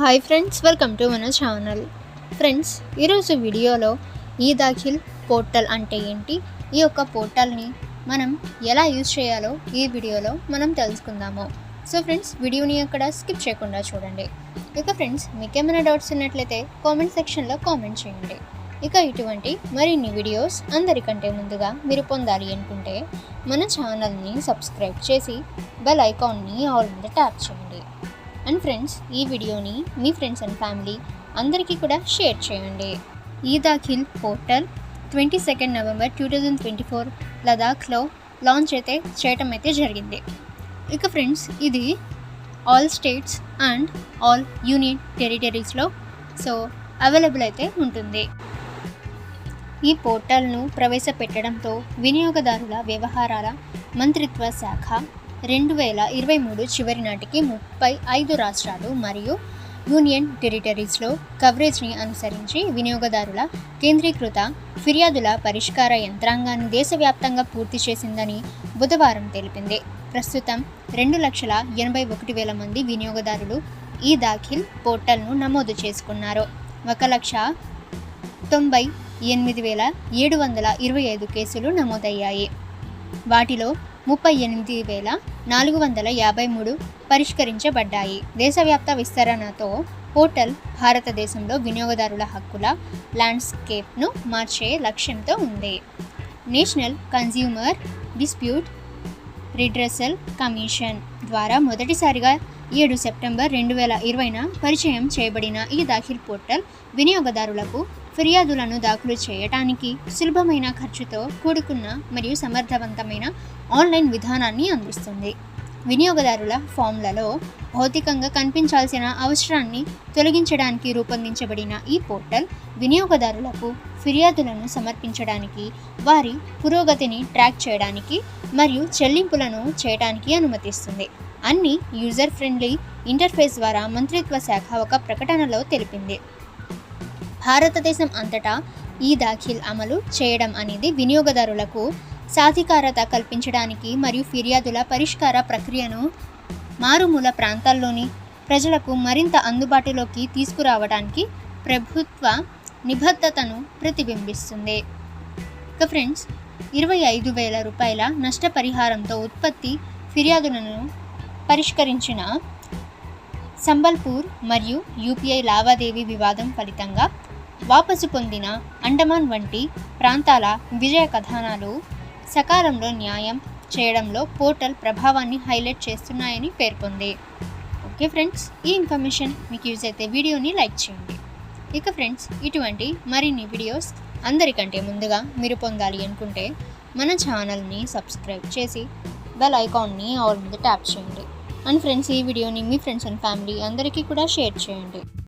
Hi friends welcome to మన channel friends ఈరోజు వీడియోలో ఈ దాఖిల్ పోర్టల్ అంటే ఏంటి? ఈ యొక్క పోర్టల్ని మనం ఎలా యూజ్ చేయాలో ఈ వీడియోలో మనం తెలుసుకుందాము. సో ఫ్రెండ్స్ వీడియోని అక్కడ స్కిప్ చేయకుండా చూడండి. ఇక ఫ్రెండ్స్ మీకు ఏమైనా డౌట్స్ ఉన్నట్లయితే కామెంట్ సెక్షన్లో కామెంట్ చేయండి. ఇక ఇటువంటి మరిన్ని వీడియోస్ అందరికంటే ముందుగా మీరు పొందాలి అనుకుంటే మన ఛానల్ని సబ్స్క్రైబ్ చేసి బెల్ ఐకాన్ని ఆల్ మీద ట్యాప్ చేయండి. అండ్ ఫ్రెండ్స్ ఈ వీడియోని మీ ఫ్రెండ్స్ అండ్ ఫ్యామిలీ అందరికీ కూడా షేర్ చేయండి. ఈ Daakhil portal twenty second November two thousand twenty four లదాఖ్లో launch అయితే చేయటం అయితే జరిగింది. ఇక ఫ్రెండ్స్ ఇది all states and all union టెరిటరీస్లో so available అయితే ఉంటుంది. ఈ పోర్టల్ను ప్రవేశపెట్టడంతో వినియోగదారుల వ్యవహారాల మంత్రిత్వ శాఖ రెండు వేల ఇరవై మూడు చివరి నాటికి ముప్పై ఐదు రాష్ట్రాలు మరియు యూనియన్ టెరిటరీస్లో కవరేజ్ని అనుసరించి వినియోగదారుల కేంద్రీకృత ఫిర్యాదుల పరిష్కార యంత్రాంగాన్ని దేశవ్యాప్తంగా పూర్తి చేసిందని బుధవారం తెలిపింది. ప్రస్తుతం రెండు లక్షల ఎనభై ఒకటి వేల మంది వినియోగదారులు ఈ దాఖిల్ పోర్టల్ను నమోదు చేసుకున్నారు. ఒక లక్ష తొంభై ఎనిమిది వేల ఏడు వందల ఇరవై ఐదు కేసులు నమోదయ్యాయి. వాటిలో ముప్పై ఎనిమిది వేల నాలుగు వందల యాభై మూడు పరిష్కరించబడ్డాయి. దేశవ్యాప్త విస్తరణతో పోర్టల్ భారతదేశంలో వినియోగదారుల హక్కుల ల్యాండ్స్కేప్ను మార్చే లక్ష్యంతో ఉంది. National consumer dispute redressal commission ద్వారా మొదటిసారిగా ఏడు సెప్టెంబర్ రెండు వేల ఇరవైన పరిచయం చేయబడిన ఈ దాఖిల్ పోర్టల్ వినియోగదారులకు ఫిర్యాదులను దాఖలు చేయటానికి సులభమైన ఖర్చుతో కూడుకున్న మరియు సమర్థవంతమైన ఆన్లైన్ విధానాన్ని అందిస్తుంది. వినియోగదారుల ఫామ్లలో భౌతికంగా కనిపించాల్సిన అవసరాన్ని తొలగించడానికి రూపొందించబడిన ఈ పోర్టల్ వినియోగదారులకు ఫిర్యాదులను సమర్పించడానికి వారి పురోగతిని ట్రాక్ చేయడానికి మరియు చెల్లింపులను చేయడానికి అనుమతిస్తుంది. అన్ని యూజర్ ఫ్రెండ్లీ ఇంటర్ఫేస్ ద్వారా మంత్రిత్వ శాఖ ఒక ప్రకటనలో తెలిపింది. భారతదేశం అంతటా ఈ దాఖిల్ అమలు చేయడం అనేది వినియోగదారులకు సాధికారత కల్పించడానికి మరియు ఫిర్యాదుల పరిష్కార ప్రక్రియను మారుమూల ప్రాంతాల్లోని ప్రజలకు మరింత అందుబాటులోకి తీసుకురావడానికి ప్రభుత్వ నిబద్ధతను ప్రతిబింబిస్తుంది. ఇక ఫ్రెండ్స్ ఇరవై ఐదు వేల రూపాయల నష్టపరిహారంతో ఉత్పత్తి ఫిర్యాదులను పరిష్కరించిన సంబల్పూర్ మరియు యూపీఐ లావాదేవీ వివాదం ఫలితంగా వాపసు పొందిన అండమాన్ వంటి ప్రాంతాల విజయ కథనాలు సకాలంలో న్యాయం చేయడంలో పోర్టల్ ప్రభావాన్ని హైలైట్ చేస్తున్నాయని పేర్కొంది. ఓకే ఫ్రెండ్స్ ఈ ఇన్ఫర్మేషన్ మీకు యూజ్ అయితే వీడియోని లైక్ చేయండి. ఇక ఫ్రెండ్స్ ఇటువంటి మరిన్ని వీడియోస్ అందరికంటే ముందుగా మీరు పొందాలి అనుకుంటే మన ఛానల్ని సబ్స్క్రైబ్ చేసి బెల్ ఐకాన్ని ఆల్ మీద ట్యాప్ చేయండి. అండ్ ఫ్రెండ్స్ ఈ వీడియోని మీ ఫ్రెండ్స్ అండ్ ఫ్యామిలీ అందరికీ కూడా షేర్ చేయండి.